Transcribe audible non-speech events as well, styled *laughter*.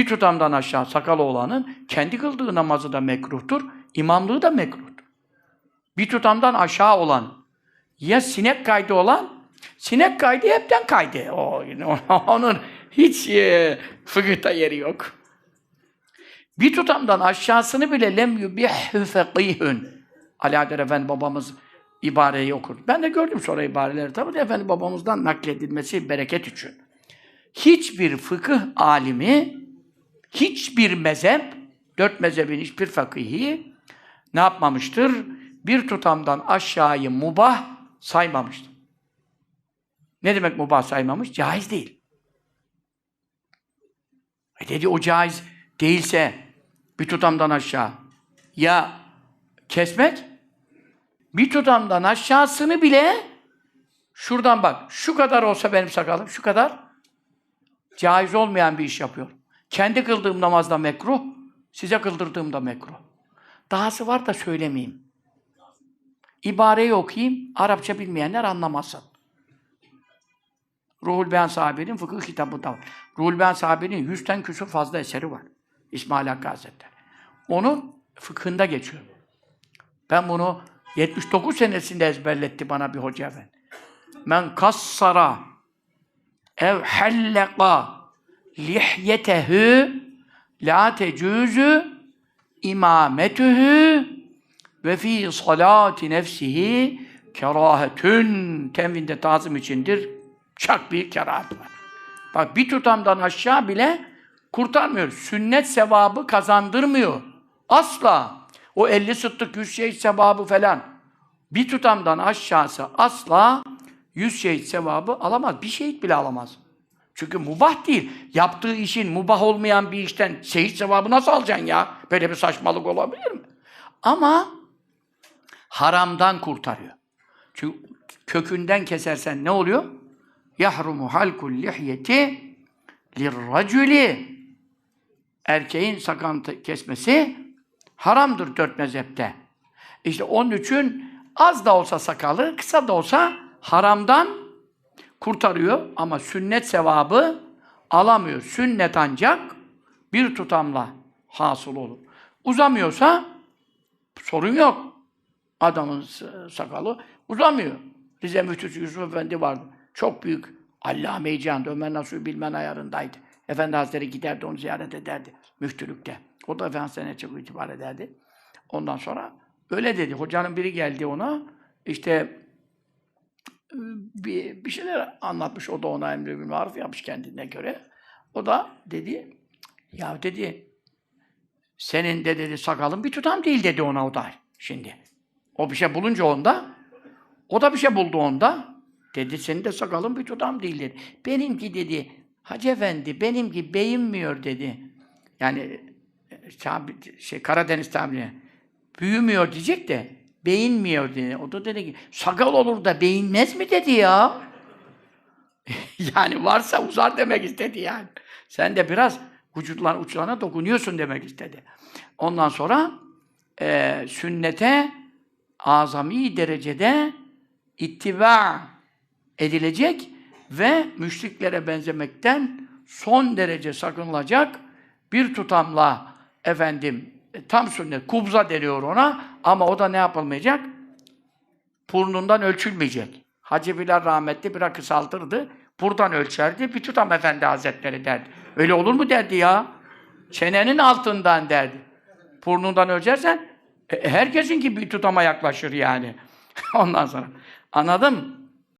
Bir tutamdan aşağı sakalı olanın kendi kıldığı namazı da mekruhtur, imamlığı da mekruhtur. Bir tutamdan aşağı olan ya sinek kaydı olan sinek kaydı hepten kaydı. O, *laughs* onun hiç e, fıkıhta yeri yok. Bir tutamdan aşağısını bile lem yubihhü fekihün. Adel Efendi babamız ibareyi okur. Ben de gördüm sonra ibareleri tabii Efendi babamızdan nakledilmesi bereket için. Hiçbir fıkıh alimi, hiçbir mezhep, dört mezhebin hiçbir fakihi ne yapmamıştır? Bir tutamdan aşağıyı mubah saymamıştır. Ne demek mubah saymamış? Caiz değil. E dedi o caiz değilse bir tutamdan aşağı ya kesmek bir tutamdan aşağısını bile şuradan bak şu kadar olsa benim sakalım şu kadar caiz olmayan bir iş yapıyor. Kendi kıldığım namazda mekruh, size kıldırdığımda mekruh. Dahası var da söylemeyeyim. İbareyi okuyayım, Arapça bilmeyenler anlamasın. Ruhul Beyan sahibinin fıkıh kitabında var. Ruhul Beyan sahibinin yüzden küsur fazla eseri var. İsmail Hakkı Hazretleri. Onun fıkhında geçiyor. Ben bunu 79 senesinde ezberletti bana bir hoca efendi. Men kassara ev helleka lihyetehu la tecuzu imametuhu ve fi salati nefsihi kerahetün tenvinde tazım içindir. Çok büyük kerahat var. Bak bir tutamdan aşağı bile kurtarmıyor. Sünnet sevabı kazandırmıyor. Asla. O 50 sıttık, 100 şehit sevabı falan. Bir tutamdan aşağısı asla 100 şehit sevabı alamaz. Bir şehit bile alamaz. Çünkü mubah değil. Yaptığı işin mubah olmayan bir işten şehit sevabı nasıl alacaksın ya? Böyle bir saçmalık olabilir mi? Ama haramdan kurtarıyor. Çünkü kökünden kesersen ne oluyor? Yahrumu halkul lihyeti lirraculi erkeğin sakal kesmesi haramdır dört mezhepte. İşte onun için az da olsa sakalı, kısa da olsa haramdan kurtarıyor ama sünnet sevabı alamıyor. Sünnet ancak bir tutamla hasıl olur. Uzamıyorsa sorun yok. Adamın sakalı uzamıyor. Rize Müftüsü Yusuf Efendi vardı. Çok büyük allame-i cihandı. Ömer Nasuhi bilmen ayarındaydı. Efendi Hazretleri giderdi, onu ziyaret ederdi müftülükte. O da Efendi Hazretleri'ne çok itibar ederdi. Ondan sonra öyle dedi. Hocanın biri geldi ona. İşte bir, bir şeyler anlatmış. O da ona emri bil maruf yapmış kendine göre. O da dedi, ya dedi, senin de dedi sakalın bir tutam değil dedi ona o da şimdi. O bir şey bulunca onda, o da bir şey buldu onda. Dedi senin de sakalın bir tutam değil dedi. Benimki dedi, Hacı Efendi benimki beyinmiyor dedi. Yani şey Karadeniz tabiri. Büyümüyor diyecek de beyinmiyor dedi. O da dedi ki sakal olur da beyinmez mi dedi ya. *laughs* yani varsa uzar demek istedi yani. Sen de biraz vücutlar uçlarına dokunuyorsun demek istedi. Ondan sonra e, sünnete azami derecede ittiba edilecek ve müşriklere benzemekten son derece sakınılacak bir tutamla efendim tam sünnet, kubza deniyor ona ama o da ne yapılmayacak? Burnundan ölçülmeyecek. Hacı Bilal rahmetli biraz kısaltırdı. Buradan ölçerdi, bir tutam efendi hazretleri derdi. Öyle olur mu derdi ya? Çenenin altından derdi. Burnundan ölçersen e, herkesin gibi bir tutama yaklaşır yani. *laughs* Ondan sonra. Anladın mı?